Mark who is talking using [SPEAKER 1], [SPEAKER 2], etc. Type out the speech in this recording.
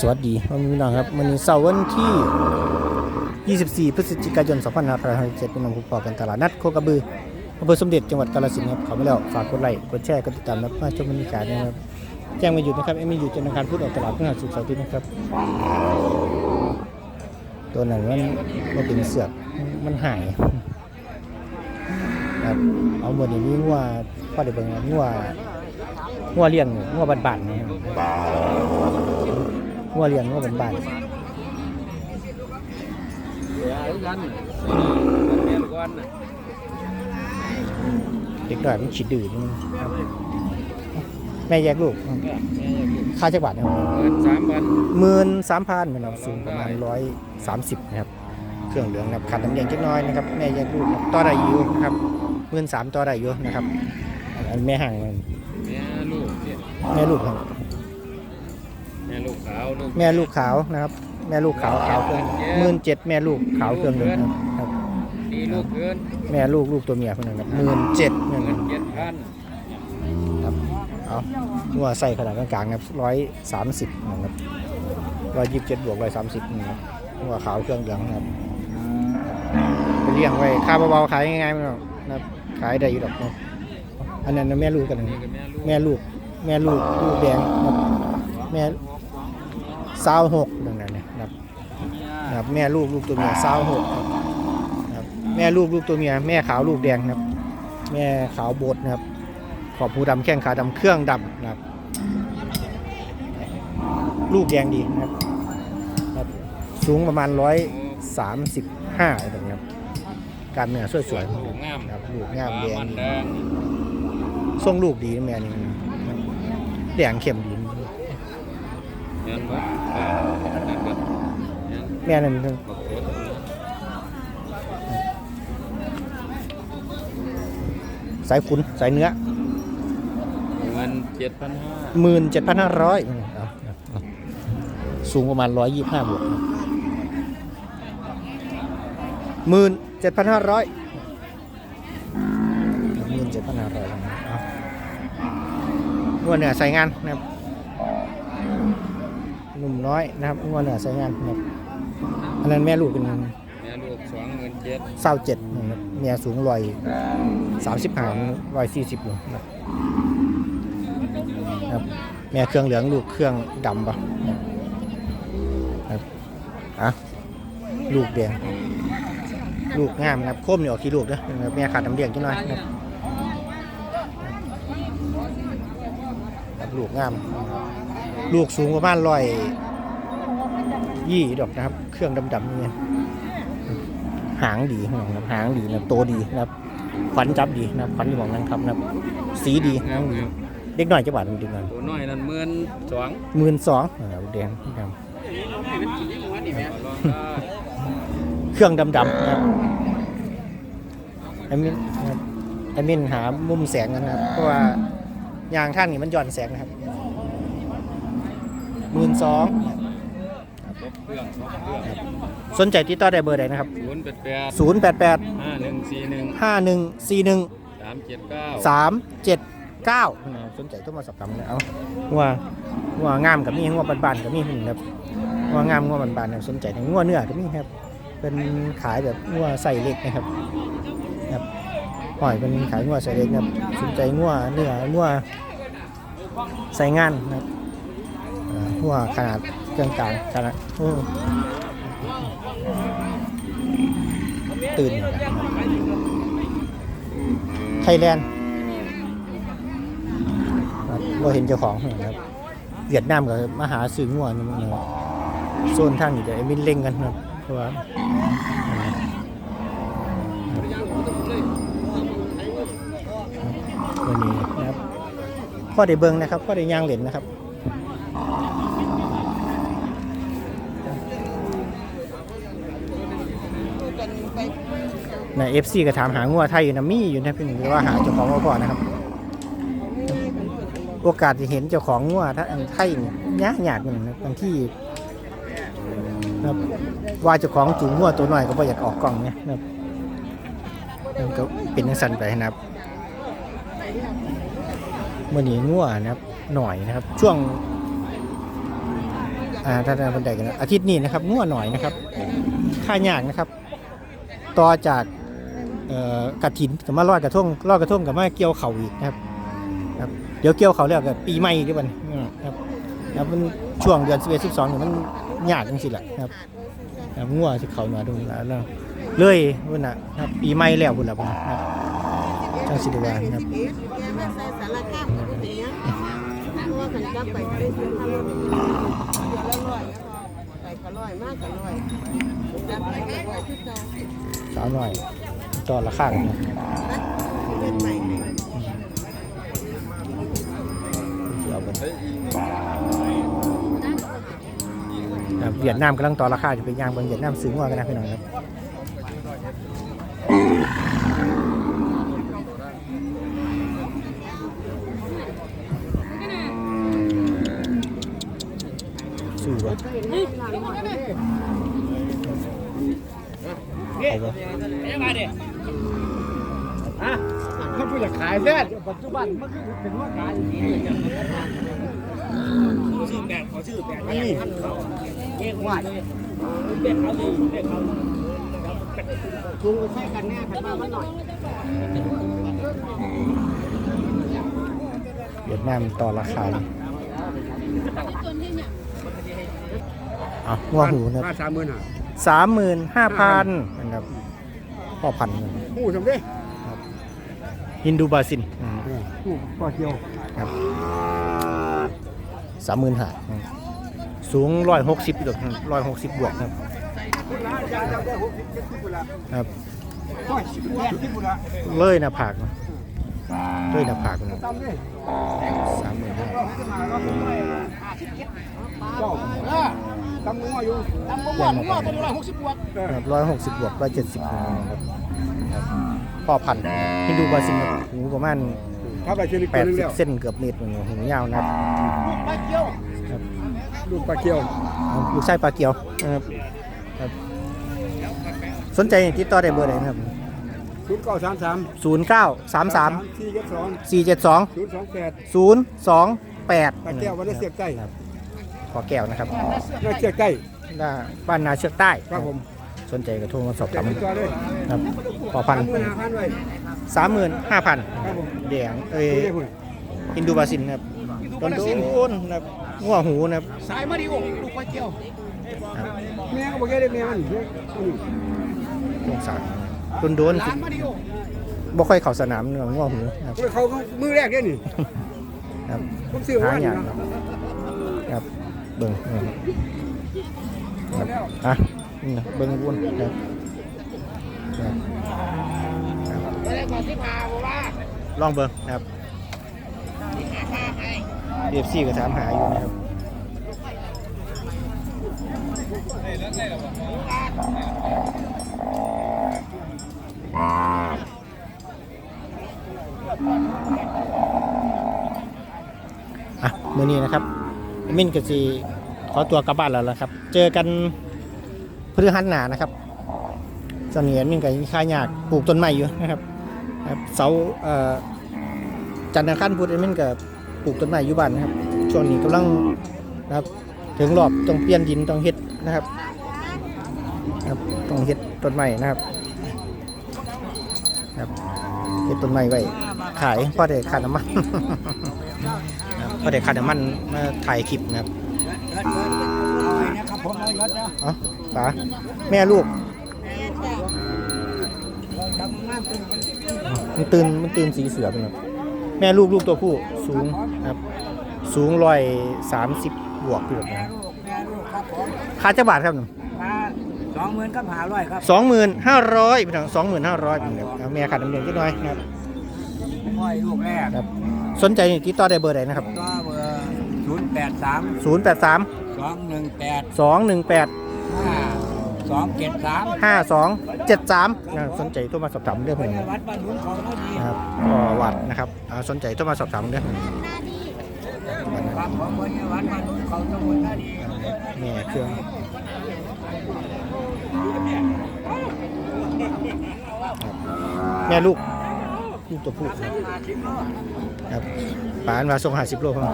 [SPEAKER 1] สวัสดีพ่อแม่พี่น้องครับวันนี้เสาร์วันที่ 24 พฤศจิกายน 2567เป็นวันพบปะกันตลาดนัดโคกระบืออำเภอสมเด็จจังหวัดกาฬสินธุ์ครับเขาไม่แล้วฝากกดไลค์กดแชร์กดติดตามและมาชมบรรยากาศนะครับแจ้งมาหยุดนะครับเอ็มมีหยุดจันทร์อังคารพุธออกตลาดพฤหัสศุกร์เสาร์อาทิตย์นะครับ ตัวนั้นมันมันเป็นเสือกมันหายครับเอาหมดนี้มีงัวพ่อเดี๋ยวเบิ่งนะงัวงัวเลี้ยงงัวบ้านๆนะครับ งัวเลี้ยงงัวบ้าน
[SPEAKER 2] เดี๋ยวเอากันเรียนก่อนน่ะ
[SPEAKER 1] ๆเด็กหน่อยมันฉีดดื้อนี่ครับแม่แยกลูกครับ
[SPEAKER 2] แม่อยากอยู่
[SPEAKER 1] ค่าจักบาทเนี่ย
[SPEAKER 2] เงินสามพัน
[SPEAKER 1] หมื่นสามพันมันเอาสูงประมาณร้อยสามสิบนะครับ เครื่องเหลืองนะครับขัดน้ำแดงเล็กน้อยนะครับ แม่แยกลูกครับต่อได้อยู่นะครับหมื่นสามต่อได้อยู่นะครับอันแม่ห่างมัน
[SPEAKER 2] แม่ลูกเนี่ย
[SPEAKER 1] แม่ลูกครับ
[SPEAKER 2] แม่ ลูกขาวลูก
[SPEAKER 1] แม่ลูกขาวนะครับ แม่ลูกขาวขาวเครื่องหมื่นเจ็ดแม่ลูกขาวเครื่องเหลืองครับครับ
[SPEAKER 2] ดีลูกเกิน
[SPEAKER 1] แม่ลูกลูกตัวเมียคนนั้นครับหมื่นเจ็ดนี่น
[SPEAKER 2] เงิ
[SPEAKER 1] นะ
[SPEAKER 2] นเจ็ดพัน
[SPEAKER 1] ครับเอาหัวใส่ขนาดกลางๆนะครับร้อยสามสิบนะครับร้อยยี่สิบเจ็ดบวกร้อยสามสิบนะครับหัวขาวเครื่องเหลืองนะครับไปเลี้ยงไว้ค่าเบาๆขายง่ายๆไม่หรอกนะครับขายได้อยู่ดอกนะครับอันนั้นนะแม่ลูกกันนะ
[SPEAKER 2] นี่ก็แม่ลูก
[SPEAKER 1] แม่ลูกแม่ลูกลูกแดงนะครับแม่ สาวหกดังนั้นเนี่ยนะครับนะครับแม่ลูกลูกตัวเมียสาวหกครับนะครับแม่ลูกลูกตัวเมียแม่ขาวลูกแดงนะครับ แม่ขาวโบดนะครับขอบหูดำแข้งขาดำเครื่องดำนะครับ ลูกแดงดีนะครับครับ สูงประมาณร้อยสามสิบห้าอะไรแบบนี้ครับการเนื้อสวยๆ
[SPEAKER 2] ลูกงาม
[SPEAKER 1] ครับลูกงามแดง
[SPEAKER 2] มัน
[SPEAKER 1] ดี
[SPEAKER 2] แดง
[SPEAKER 1] ทรงลูกดีนะแม่นี่ครับแดงเข้มดี
[SPEAKER 2] เงินวัดเออนั่นก็เงิน
[SPEAKER 1] แม่นั่น
[SPEAKER 2] บักโคตร
[SPEAKER 1] สายขุนสายเนื้อ
[SPEAKER 2] เงินเจ็ดพันห้า
[SPEAKER 1] หมื่นเจ็ดพันห้าร้อยสูงประมาณร้อยยี่สิบห้าบวกหมื่นเจ็ดพันห้าร้อยหมื่นเจ็ดพันห้าร้อยนวดเหนือใส่งานนะครับ หนุ่มน้อยนะครับนวดเหนือใส่งานนะครับอันนั้นแม่ลูกเป็น
[SPEAKER 2] แม่ลูกสองเงินเจ็ด
[SPEAKER 1] เศร้าเจ็ดนะครับเมียสูงร้อยสามสิบห้าร้อยสี่สิบอยู่นะครับครับแม่เครื่องเหลืองลูกเครื่องดำปะครับอะลูกแดงลูกงามนะครับโคมนี่ออกกี่ลูกเด้อนะครับแม่ขาดน้ำเลี้ยงจังหน่อยนะครับครับลูกงาม ลูกสูงประมาณร้อยยี่ดอกนะครับ เครื่องดำๆเนี่ยหางดีนะครับหางดีนะครับโตดีนะครับขวัญจับดีนะครับขวัญอยู่ของนั้นครับนะครับ สีดี
[SPEAKER 2] งามอยู่
[SPEAKER 1] เด็กหน่อยจะบาดมันเด็กหน่อย
[SPEAKER 2] ตัวน้อยนั่นหมื่นสอง
[SPEAKER 1] หมื่นสองนะครับแดงนะครับ
[SPEAKER 2] ลองได้
[SPEAKER 1] เครื่องดำๆนะครับไอ้มินนะครับไอ้มินหามุมแสงกันนะครับ เพราะว่ายางท่านนี่มันหย่อนแสงนะครับ หมื่นสอง
[SPEAKER 2] ครบเครื่องครบเครื่อง
[SPEAKER 1] สนใจติดต่อได้เบอร์ใดนะครับ
[SPEAKER 2] ศูนย์แปดแปด
[SPEAKER 1] ศูนย์แปดแปด
[SPEAKER 2] ห้าหนึ่งสี่หนึ่ง
[SPEAKER 1] ห้าหนึ่งสี่หนึ่ง
[SPEAKER 2] สามเจ็ดเก้า
[SPEAKER 1] สามเจ็ดเก้าสนใจโทรมาสอบถามเลยเอาว่าว่างามกับมีงัวบานๆกับมีหุ่นครับว่างามงัวบานๆเนี่ยสนใจในงัวเนื้อกับมีครับ เป็นขายแบบงัวใส่เล็กนะครับครับหอยเป็นขายงัวใส่เล็กนะครับสนใจงัวเนื้องัวใส่งานนะครับ อ่างัวขนาดกลางๆขนาดโอ้ตื่นไทยแลนด์เราเห็นเจ้าของนะครับเวียดนามกับมหาซื้องัวนี่มันโซนทางนี้เดี๋ยวไอ้มินเล่งกันนะครับเพราะว่าวันนี้นะครับพ่อได้เบิ้งนะครับพ่อได้ย่างเหรียญนะครับ ในเอฟซีก็ถามหางัวไทยอยู่นะมีอยู่นะเพี่หนึ่งว่าหาเจ้าของก่อนนะครับ โอกาสจะเห็นเจ้าของงัวถ้าอันไทยเนี่ยยากยากอยู่นะบางที่นะครับว่าเจ้าของจูงงัวตัวน้อยก็บ่อยากออกกล้องเนี่ยนะครับมันก็เป็นจังสันไปนะครับเมื่อนี้งัวนะครับ หน่อยนะครับ ช่วงอ่าถ้าท่านคนใดกันนะอาทิตย์นี้นะครับงัวหน่อยนะครับ ค่ายากนะครับ ต่อจาก กระถินกับมาลอยกระทงลอยกระทงกับมาเกี่ยวเข่าอีกนะครับครับเดี๋ยวเกี่ยวเขาแล้วกับปีใหม่ที่มันครับครับมันช่วงเดือน11 12เนี่ยมันยากจริงๆแหละครับครับงัวที่เขามาตรงนี้แล้วเลยพุ่นน่ะครับปีใหม่แล้วพุ่นละพุ่นครับจังสิได้ว่าครับ
[SPEAKER 3] สามกับเป็นหยังเพราะว่ากันจับไปก็ได้ซื้อข้าวมันเดือละร้ากก็ร้อยจับไปก็ร้อยคือเก่า
[SPEAKER 1] สาวหน่อยต่อราคากันนะ
[SPEAKER 3] เป็นใหม่ให้
[SPEAKER 1] เอาไปครับเวียดนามกำลังต่อราคาจะเป็นยางเบางเวียดนามซื้องัวกันนะพี่น้องครับสู้วะเอา วะ
[SPEAKER 4] มันผู้อยากขายแท้ปัจจุบันมันคือเป็นว่าขายอย่างนี้ชื่อแบกขอชื่อแบกอันนี้เรียกว่าเด็กเขาดีเด็กเขาชูใช้กันแน่ขันมามันหน่อย
[SPEAKER 1] เวียดนามต่อราคาเลยอะงัวหูนะ
[SPEAKER 4] มาสามหมื่นอะ
[SPEAKER 1] สามหมื่นห้าพันนะครับพ่อพันธุ์
[SPEAKER 4] ผู้สมเด็จ
[SPEAKER 1] ฮินดูบาซิน
[SPEAKER 4] ผู้ก็เที่ยว
[SPEAKER 1] ครับสามหมื่นห้าสูงร้อยหกสิบดอกร้อยหกสิบบวกครับ
[SPEAKER 4] คุณละยายได้หกสิบเจ็ดสิบบุละ
[SPEAKER 1] ครับ
[SPEAKER 4] ร้อยสิบแปดสิบบุละ
[SPEAKER 1] เลยหน้าผากนะ เลยหน้าผากนะ
[SPEAKER 4] ตามเลย
[SPEAKER 1] สามหมื่นห้า
[SPEAKER 4] เจ้าตำงัวอยู่ตำงัวงัวตัวละหกสิบบวก
[SPEAKER 1] ครับร้อยหกสิบบวกร้อยเจ็ดสิบครับครับพ่อพันธุ์ฮินดูบาซินครับหูประมาณ
[SPEAKER 4] ถ้าไปเชนิ
[SPEAKER 1] แป
[SPEAKER 4] ตัว
[SPEAKER 1] ด
[SPEAKER 4] นึง
[SPEAKER 1] สิบ
[SPEAKER 4] แล้ว
[SPEAKER 1] เส้นเกือบเมตรหนึ่งหูยาวนะครับ
[SPEAKER 4] ปลาเกียว
[SPEAKER 1] ครับ
[SPEAKER 4] ลูกปลาเกียว
[SPEAKER 1] ลูกไส้ปลาเกียวนะครับครับสนใจติดต่อได้เบอร์ไหนนะครับ
[SPEAKER 4] ศูนย์เก้าสามสาม
[SPEAKER 1] ศูนย์เก้าสามสาม
[SPEAKER 4] สี่เจ็ดสอง
[SPEAKER 1] สี่เจ็ดสอง
[SPEAKER 4] ศูนย์สองแปด
[SPEAKER 1] ศูนย์สองแปด
[SPEAKER 4] ปลาแก้ววันนี้เสียบใกล้
[SPEAKER 1] ครับขอแก้วนะครับ
[SPEAKER 4] น่าเสียบใกล้
[SPEAKER 1] หน้าบ้านนาเชือกใต้
[SPEAKER 4] ครับผม
[SPEAKER 1] สนใจกระโทรมาสอบ
[SPEAKER 4] แต่
[SPEAKER 1] ถาม
[SPEAKER 4] ติดต่อเลย
[SPEAKER 1] ครับขอพัน
[SPEAKER 4] สามหมื่นห้าพันไว้
[SPEAKER 1] สามหมื่นห้าพัน
[SPEAKER 4] ครับผม
[SPEAKER 1] เดียงเอ้ย
[SPEAKER 4] ดูได้พุ่น
[SPEAKER 1] อินดูบาซินครับต้นโดนนะครับงัวหูนะครับ
[SPEAKER 4] สายมาดิโอลูกปลาเกียว
[SPEAKER 1] ครับ
[SPEAKER 4] แม่ก็บอกแกได้แม่มันเด้ออืม
[SPEAKER 1] สงสาร ต้นโดน
[SPEAKER 4] หลานมาดิโอ
[SPEAKER 1] บ่ค่อยเข้าสนามเนื้องัวหูครับ
[SPEAKER 4] โอ้ยเขามือแรกเด้อนี่
[SPEAKER 1] ครับ
[SPEAKER 4] ผมซื้อ
[SPEAKER 1] หา
[SPEAKER 4] ว่า
[SPEAKER 1] อ
[SPEAKER 4] นี่
[SPEAKER 1] ย่าง
[SPEAKER 4] นะครับ
[SPEAKER 1] ครับเบิ่งครับครับอะนี่นะเบิ่งวนครับครับลองเบิ่งนะครับเอฟซีก็ถามหาอยู่นะครับ อะมื้อนี้นะครับมินกับซีขอตัวกลับบ้านแล้วละครับ เจอกันพฤหัสหนานะครับเสนียนมินกับค่ายากปลูกต้นไม้อยู่นะครับเสาเจันทร์อังคารพุธมินกับปลูกต้นไม้อยู่บ้านนะครับ ช่วงนี้กำลังนะครับถึงรอบต้องเปลี่ยนดินต้องเฮ็ดนะครับครับต้องเฮ็ดต้นไม้นะครับ ครับเฮ็ดต้นไม้ไว้ขายพอได้ค่าน้ำมันครับพอได้ค่าน้ำมันมาถ่ายคลิปนะครับเอ๋อป๋าแม่ลูกมันตื่นมันตื่นสีเสือไปครับแม่ลูกลูกตัวผู้สูงครับ สูงร้อยสามสิบบวกอยู่นะครับ
[SPEAKER 4] แม่ลูกครับผม
[SPEAKER 1] ค่าจะบาทครับ
[SPEAKER 4] มาส องหมื่นกับหาร้อยครับ
[SPEAKER 1] สองหมื่นห้าร้อยพี่น้องสองหมื่นห้าร้อยครับเอาแม่ขาดน้ำเลี้ยงนิดหน่อยนะครับ
[SPEAKER 4] ห้อยลูกแรก
[SPEAKER 1] ครับสนใจติดต่อได้เบอร์ใดนะครับ
[SPEAKER 4] ก็เบอร์ศูนย์แปดสาม
[SPEAKER 1] ศูนย์แปดสาม
[SPEAKER 4] สองหนึ่งแปด
[SPEAKER 1] สองหนึ่งแปด
[SPEAKER 4] ห้าสองเจ็ดสาม
[SPEAKER 1] ห้าสองเจ็ดสามสนใจโทรมาสอบถามเรื่อง
[SPEAKER 4] ไป
[SPEAKER 1] เพื่อน
[SPEAKER 4] วัดบ้านหนุนของเขาดี
[SPEAKER 1] นะครับก็วัดนะครับอ่าสนใจโทรมาสอบถามเรื่อง
[SPEAKER 4] ครับผมไปวัดบ้านหนุนเขาตำบลท่าดี
[SPEAKER 1] แม่เครื่องครับ แม่ลูก ลูกตัวผู้ครับปานมาส่งหาสิบโลครับ